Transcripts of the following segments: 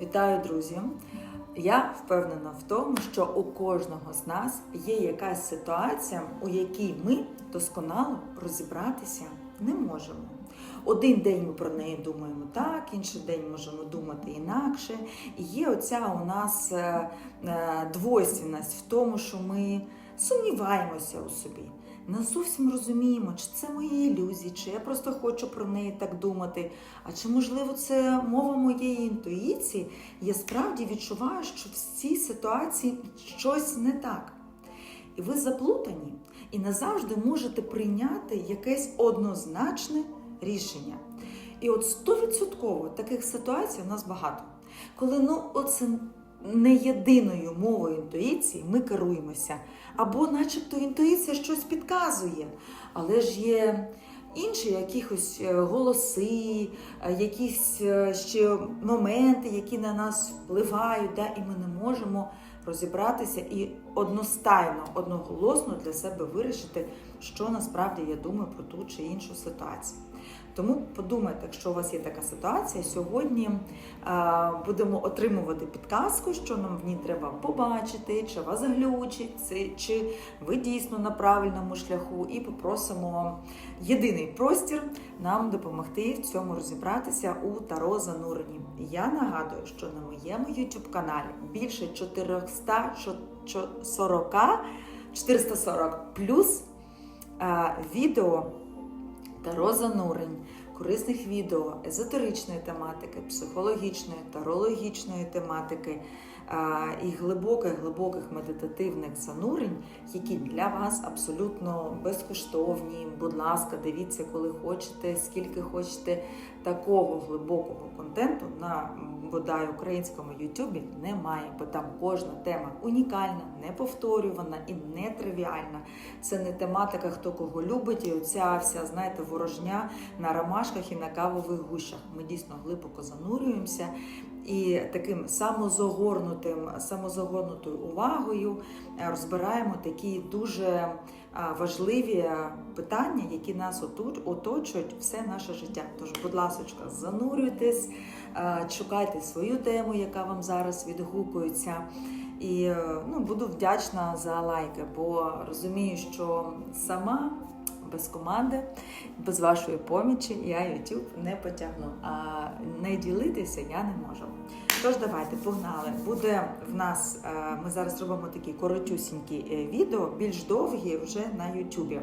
Вітаю, друзі! Я впевнена в тому, що у кожного з нас є якась ситуація, у якій ми досконало розібратися не можемо. Один день ми про неї думаємо так, інший день можемо думати інакше. І є оця у нас е, е, двойственність в тому, що ми сумніваємося у собі. Не зовсім розуміємо, чи це мої ілюзії, чи я просто хочу про неї так думати. А чи можливо це мова моєї інтуїції? Я справді відчуваю, що в цій ситуації щось не так. І ви заплутані і не завжди можете прийняти якесь однозначне рішення. І от стовідсотково таких ситуацій у нас багато. Коли ну оце не єдиною мовою інтуїції ми керуємося, або, начебто, інтуїція щось підказує, але ж є інші якихось е, голоси, е, якісь е, ще моменти, які на нас впливають, да, і ми не можемо розібратися і одностайно, одноголосно для себе вирішити, що насправді я думаю про ту чи іншу ситуацію. Тому подумайте, якщо у вас є така ситуація, сьогодні е, будемо отримувати підказку, що нам в ній треба побачити, чи вас глючить, чи- ви дійсно на правильному шляху, і попросимо єдиний простір нам допомогти в цьому розібратися у Таро зануренні. Я нагадую, що на моєму YouTube каналі більше 440, 440 плюс е, відео Таро занурень, корисних відео, езотеричної тематики, психологічної, тарологічної тематики і глибоких глибоких медитативних занурень, які для вас абсолютно безкоштовні. Будь ласка, дивіться, коли хочете, скільки хочете такого глибокого контенту на бодай українському Ютубі немає, бо там кожна тема унікальна, неповторювана і нетривіальна. Це не тематика, хто кого любить, і оця вся, знаєте, ворожня на ромашках і на кавових гущах. Ми дійсно глибоко занурюємося і таким самозагорнутим, самозагорнутою увагою е, розбираємо такі дуже важливі питання, які нас оту- оточують все наше життя. Тож, будь ласка, занурюйтесь, шукайте свою тему, яка вам зараз відгукується. І е, ну, буду вдячна за лайки, бо розумію, що сама без команди, без вашої помічі я YouTube не потягну. А не ділитися я не можу. Тож давайте погнали. Буде в нас, е, ми зараз робимо такі коротюсінькі е, відео, більш довгі вже на YouTube.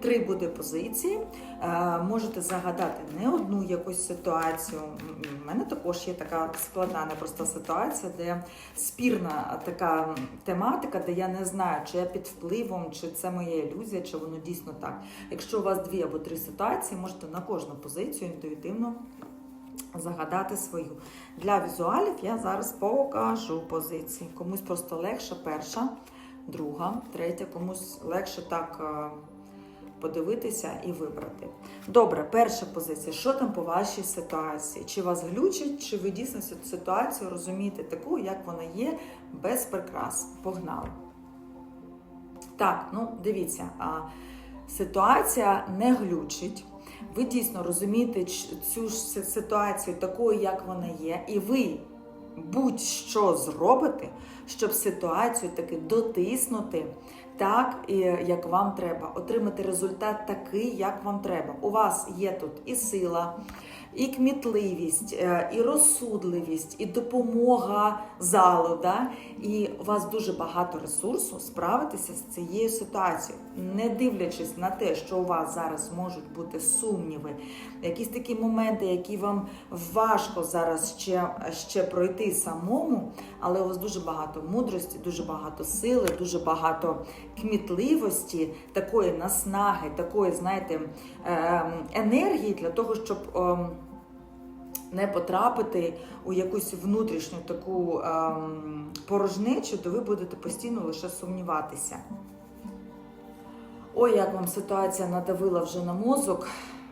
Три буде позиції. Е, Можете загадати не одну якусь ситуацію. У мене також є така складна непроста ситуація, де спірна така тематика, де я не знаю, чи я під впливом, чи це моя ілюзія, чи воно дійсно так. Якщо у вас дві або три ситуації, можете на кожну позицію інтуїтивно загадати свою. Для візуалів я зараз покажу позиції. Комусь просто легше перша, друга, третя, комусь легше так е, подивитися і вибрати. Добре, перша позиція. Що там по вашій ситуації? Чи вас глючить, чи ви дійсно ситуацію розумієте таку, як вона є, без прикрас? Погнали. Так, ну дивіться, ситуація не глючить. Ви дійсно розумієте цю ж ситуацію такою, як вона є, і ви будь-що зробите, щоб ситуацію таки дотиснути так, як вам треба, отримати результат такий, як вам треба. У вас є тут і сила, і кмітливість, е, і розсудливість, і допомога залу. Да? І у вас дуже багато ресурсу справитися з цією ситуацією, не дивлячись на те, що у вас зараз можуть бути сумніви, якісь такі моменти, які вам важко зараз ще, ще пройти самому, але у вас дуже багато мудрості, дуже багато сили, дуже багато кмітливості, такої наснаги, такої, знаєте, ем, енергії для того, щоб. Не потрапити у якусь внутрішню таку ем, порожнечу, то ви будете постійно лише сумніватися. Ой, як вам ситуація надавила вже на мозок.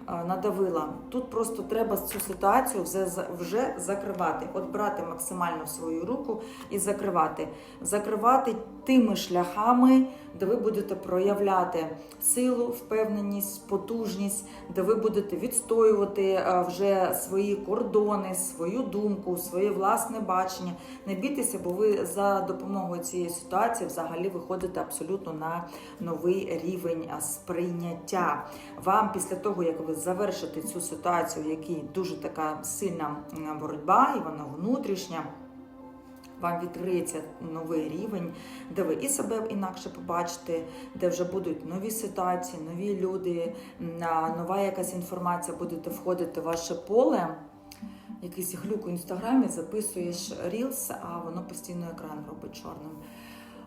Надавила. Тут просто треба цю ситуацію вже, вже закривати. От брати максимально свою руку і закривати. Закривати тими шляхами, де ви будете проявляти силу, впевненість, потужність, де ви будете відстоювати вже свої кордони, свою думку, своє власне бачення. Не бійтеся, бо ви за допомогою цієї ситуації взагалі виходите абсолютно на новий рівень сприйняття. Вам після того, як ви завершите цю ситуацію, в якій дуже така сильна боротьба, і вона внутрішня. Вам відкриється новий рівень, де ви і себе інакше побачите, де вже будуть нові ситуації, нові люди, нова якась інформація будете входити в ваше поле. Якийсь глюк у інстаграмі, записуєш рілс, а воно постійно екран робить чорним.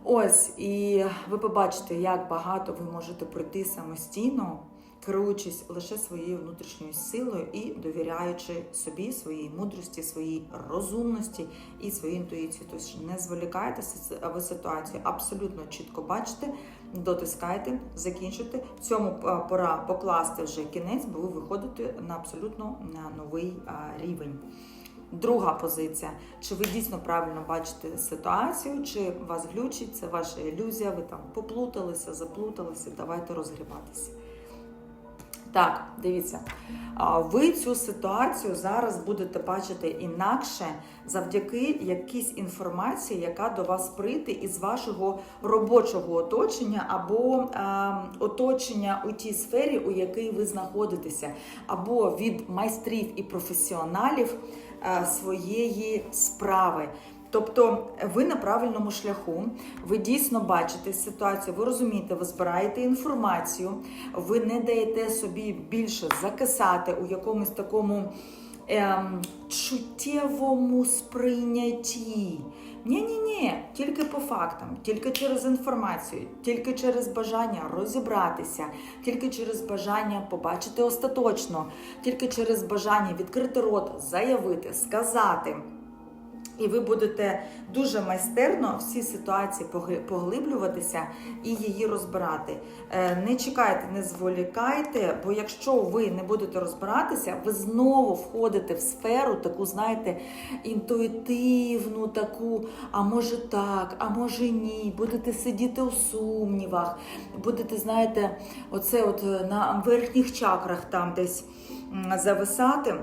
Ось, і ви побачите, як багато ви можете пройти самостійно, керуючись лише своєю внутрішньою силою і довіряючи собі, своїй мудрості, своїй розумності і своїй інтуїції. Тож не зволікайтеся, ви ситуацію, абсолютно чітко бачите, дотискайте, закінчуйте. Цьому е, пора покласти вже кінець, бо ви виходите на абсолютно новий рівень. Друга позиція. Чи ви дійсно правильно бачите ситуацію, чи вас глючить, це ваша ілюзія, ви там поплуталися, заплуталися, давайте розгрібатися. Так, дивіться, ви цю ситуацію зараз будете бачити інакше завдяки якійсь інформації, яка до вас прийде із вашого робочого оточення або е, оточення у тій сфері, у якій ви знаходитеся, або від майстрів і професіоналів е, своєї справи. Тобто ви на правильному шляху, ви дійсно бачите ситуацію, ви розумієте, ви збираєте інформацію, ви не даєте собі більше закисати у якомусь такому ем, чуттєвому сприйнятті. Ні, ні, ні, тільки по фактам, тільки через інформацію, тільки через бажання розібратися, тільки через бажання побачити остаточно, тільки через бажання відкрити рот, заявити, сказати. І ви будете дуже майстерно всі ситуації погли- поглиблюватися і її розбирати. Е, Не чекайте, не зволікайте, бо якщо ви не будете розбиратися, ви знову входите в сферу, таку, знаєте, інтуїтивну, таку, а може так, а може ні. Будете сидіти у сумнівах, будете, знаєте, оце от е, на верхніх чакрах там десь зависати.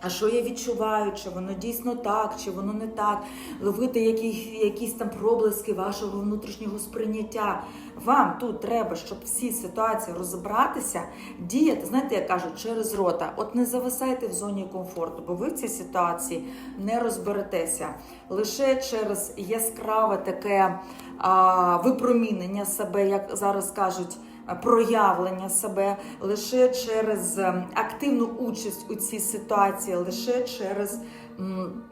А що я відчуваю, чи воно дійсно так, чи воно не так, ловити які, якісь там проблиски вашого внутрішнього сприйняття. Вам тут треба, щоб всі ситуації розібратися, діяти, знаєте, як кажуть, через рота. От не зависайте в зоні комфорту, бо ви в цій ситуації не розберетеся. Лише через яскраве таке а, випромінення себе, як зараз кажуть проявлення себе лише через ем, активну участь у цій ситуації, лише через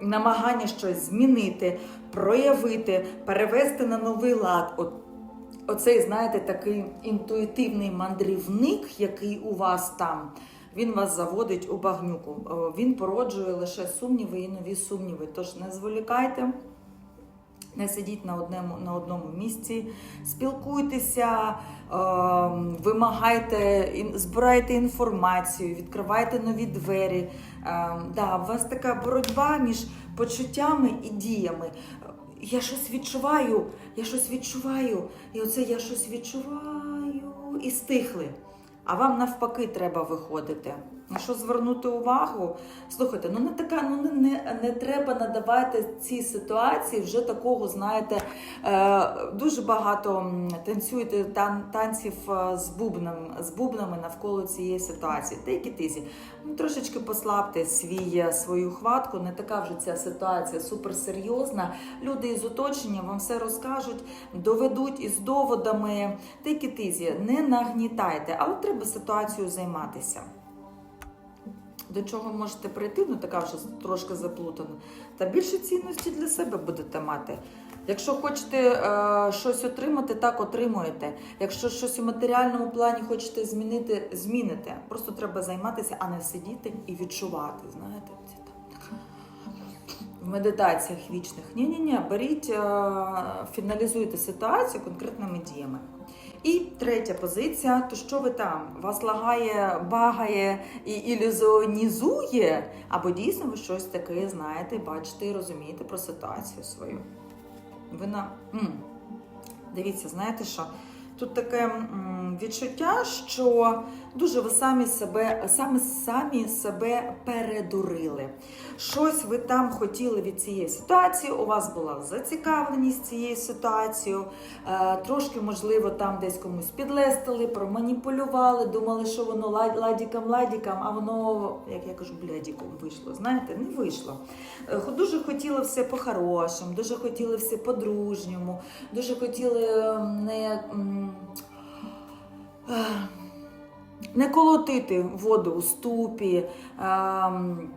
намагання щось змінити, проявити, перевести на новий лад. От оцей, знаєте, такий інтуїтивний мандрівник, який у вас там. Він вас заводить у багнюку. Е, Він породжує лише сумніви і нові сумніви. Тож не зволікайте. Не сидіть на одному, на одному місці, спілкуйтеся, е, вимагайте, збирайте інформацію, відкривайте нові двері. Е, да, у вас така боротьба між почуттями і діями. Я щось відчуваю, я щось відчуваю, і оце я щось відчуваю і стихли. А вам навпаки треба виходити. На що звернути увагу? Слухайте, ну не така, ну не, не, не треба надавати цій ситуації вже такого, знаєте, е, дуже багато танцюєте тан, танців е, з бубном, з бубнами навколо цієї ситуації. Та які тизі. Ну, трошечки послабте свій, е, свою хватку, не така вже ця ситуація суперсерйозна. Люди із оточення вам все розкажуть, доведуть із доводами. Та які тизі, не нагнітайте, але треба ситуацією займатися. До чого можете прийти, ну така вже трошки заплутана, та більше цінності для себе будете мати. Якщо хочете е, щось отримати, так отримуєте. Якщо щось у матеріальному плані хочете змінити, зміните. Просто треба займатися, а не сидіти і відчувати. Знаєте, це там в медитаціях вічних. Ні-ні-ні, беріть, е, фіналізуйте ситуацію конкретними діями. І третя позиція: то що ви там? Вас лагає, багає і ілюзіонізує, або дійсно ви щось таке знаєте, бачите і розумієте про ситуацію свою. Ви на. М. Дивіться, знаєте що? Тут таке м, відчуття, що дуже ви самі себе, самі, самі себе передурили. Щось ви там хотіли від цієї ситуації, у вас була зацікавленість цією ситуацією, е, трошки, можливо, там десь комусь підлестили, проманіпулювали, думали, що воно ла- ладікам-ладікам, а воно, як я кажу, блядіком вийшло. Знаєте, не вийшло. Е, Дуже хотіли все по-хорошому, дуже хотіли все по-дружньому, дуже хотіли е, не. Не колотити воду у ступі, ем,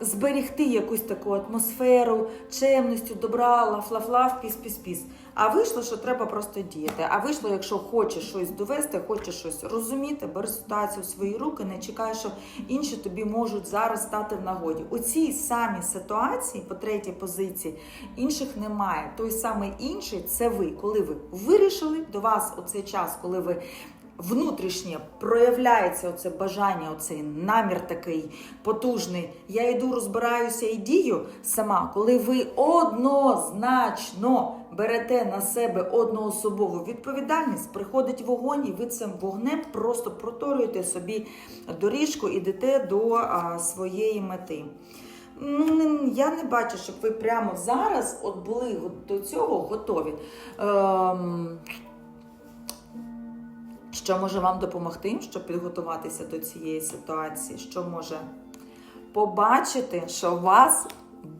зберегти якусь таку атмосферу, чемністю, добра, лаф-лаф-лаф, піс-піс-піс. А вийшло, що треба просто діяти. А вийшло, якщо хочеш щось довести, хочеш щось розуміти, бери ситуацію в свої руки, не чекай, що інші тобі можуть зараз стати в нагоді. У цій самій ситуації, по третій позиції, інших немає. Той самий інший це ви, коли ви вирішили до вас у цей час, коли ви внутрішнє проявляється оце бажання, оцей намір такий потужний. Я йду, розбираюся і дію сама, коли ви однозначно берете на себе одноособову відповідальність, приходить вогонь, і ви цим вогнем просто проторюєте собі доріжку, ідете до а, своєї мети. Ну, я не бачу, щоб ви прямо зараз от були до цього готові. Ем, що може вам допомогти, щоб підготуватися до цієї ситуації? Що може побачити, що вас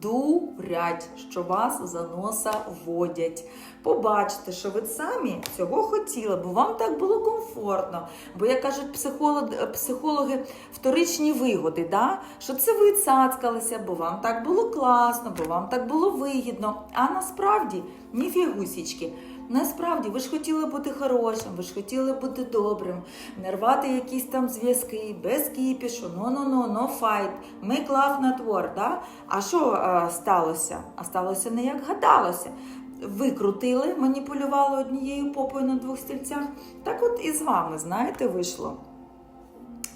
дурять, що вас за носа водять. Побачите, що ви самі цього хотіли, бо вам так було комфортно. Бо, як кажуть психолог, психологи, вторичні вигоди, да? що це ви цацкалися, бо вам так було класно, бо вам так було вигідно. А насправді ніфігусічки. Насправді, ви ж хотіли бути хорошим, ви ж хотіли бути добрим, не рвати якісь там зв'язки, без кіпішу, no-no-no, no fight, make love not да? А що е, сталося? А сталося не як гадалося. Ви крутили, маніпулювали однією попою на двох стільцях. Так от і з вами, знаєте, вийшло.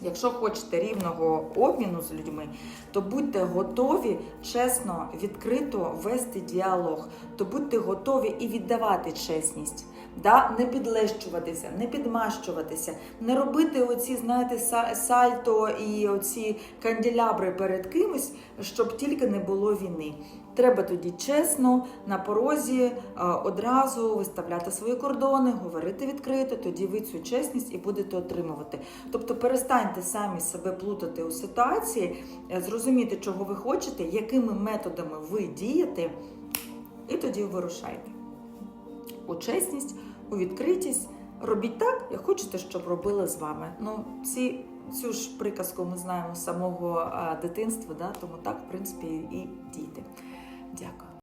Якщо хочете рівного обміну з людьми, то будьте готові чесно, відкрито вести діалог, то будьте готові і віддавати чесність. Да? Не підлещуватися, не підмащуватися, не робити оці, знаєте, сальто і оці канделябри перед кимось, щоб тільки не було війни. Треба тоді чесно на порозі е, одразу виставляти свої кордони, говорити відкрито, тоді ви цю чесність і будете отримувати. Тобто перестаньте самі себе плутати у ситуації, е, зрозуміти, чого ви хочете, якими методами ви дієте, і тоді вирушайте. У чесність, у відкритість. Робіть так, як хочете, щоб робили з вами. Ну, ці, цю ж приказку ми знаємо з самого е, дитинства, да? тому так, в принципі, і дійте.